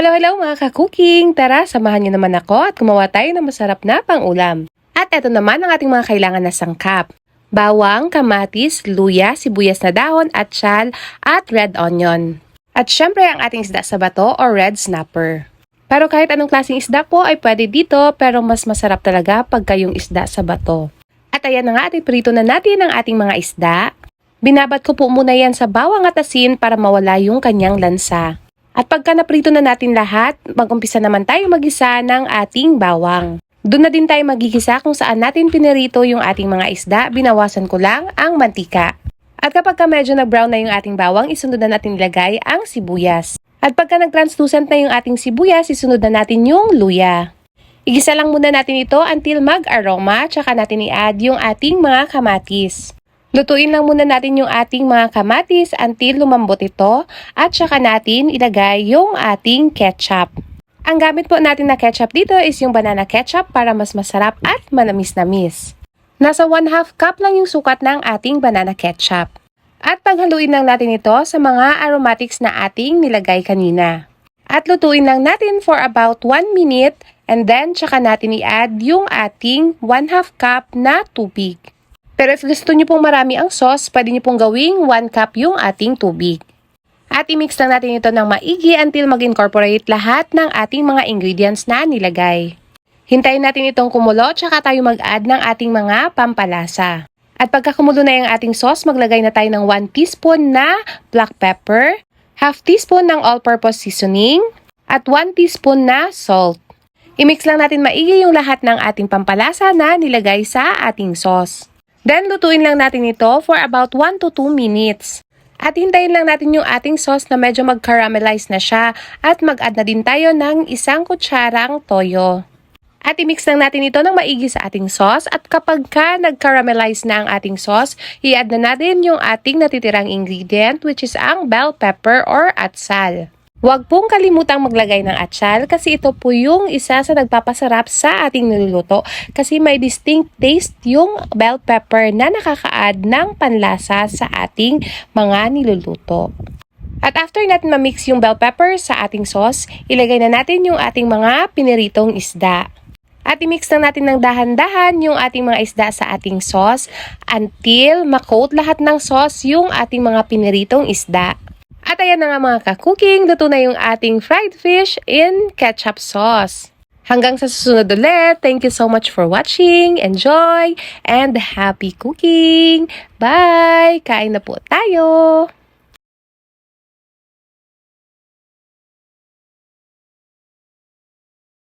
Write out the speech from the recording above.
Hello, hello mga ka-cooking! Tara, samahan niyo naman ako at gumawa tayo ng masarap na pang-ulam. At eto naman ang ating mga kailangan na sangkap. Bawang, kamatis, luya, sibuyas na dahon, at sal, at red onion. At syempre ang ating isda sa bato o red snapper. Pero kahit anong klaseng isda po ay pwede dito pero mas masarap talaga pagka yung isda sa bato. At ayan na nga at iprito na natin ang ating mga isda. Binabat ko po muna yan sa bawang at asin para mawala yung kanyang lansa. At pagka naprito na natin lahat, mag-umpisa naman tayo magisa ng ating bawang. Doon na din tayo magigisa kung saan natin pinirito yung ating mga isda, binawasan ko lang ang mantika. At kapag ka medyo nag-brown na yung ating bawang, isunod na natin ilagay ang sibuyas. At pagka nag-translucent na yung ating sibuyas, isunod na natin yung luya. Igisa lang muna natin ito until mag-aroma, tsaka natin i-add yung ating mga kamatis. Lutuin lang muna natin yung ating mga kamatis until lumambot ito at saka natin ilagay yung ating ketchup. Ang gamit po natin na ketchup dito is yung banana ketchup para mas masarap at manamis-namis. Nasa 1 half cup lang yung sukat ng ating banana ketchup. At paghaluin lang natin ito sa mga aromatics na ating nilagay kanina. At lutuin lang natin for about 1 minute and then tsaka natin i-add yung ating 1 half cup na tubig. Pero if gusto nyo pong marami ang sauce, pwede nyo pong gawing 1 cup yung ating tubig. At i-mix lang natin ito ng maigi until mag-incorporate lahat ng ating mga ingredients na nilagay. Hintayin natin itong kumulo tsaka tayo mag-add ng ating mga pampalasa. At pagka kumulo na yung ating sauce, maglagay na tayo ng 1 teaspoon na black pepper, half teaspoon ng all-purpose seasoning, at 1 teaspoon na salt. I-mix lang natin maigi yung lahat ng ating pampalasa na nilagay sa ating sauce. Then, lutuin lang natin ito for about 1 to 2 minutes. At hintayin lang natin yung ating sauce na medyo mag-caramelize na siya at mag-add na din tayo ng isang kutsarang toyo. At i-mix lang natin ito ng maigi sa ating sauce at kapag ka nag-caramelize na ang ating sauce, i-add na natin yung ating natitirang ingredient which is ang bell pepper or atsal. Huwag pong kalimutang maglagay ng atsal kasi ito po yung isa sa nagpapasarap sa ating niluluto kasi may distinct taste yung bell pepper na nakaka-add ng panlasa sa ating mga niluluto. At after natin ma-mix yung bell pepper sa ating sauce, ilagay na natin yung ating mga piniritong isda. At i-mix lang natin ng dahan-dahan yung ating mga isda sa ating sauce until makoat lahat ng sauce yung ating mga piniritong isda. At ayan na nga mga ka-cooking, luto na yung ating fried fish in ketchup sauce. Hanggang sa susunod ulit, thank you so much for watching, enjoy, and happy cooking! Bye! Kain na po tayo!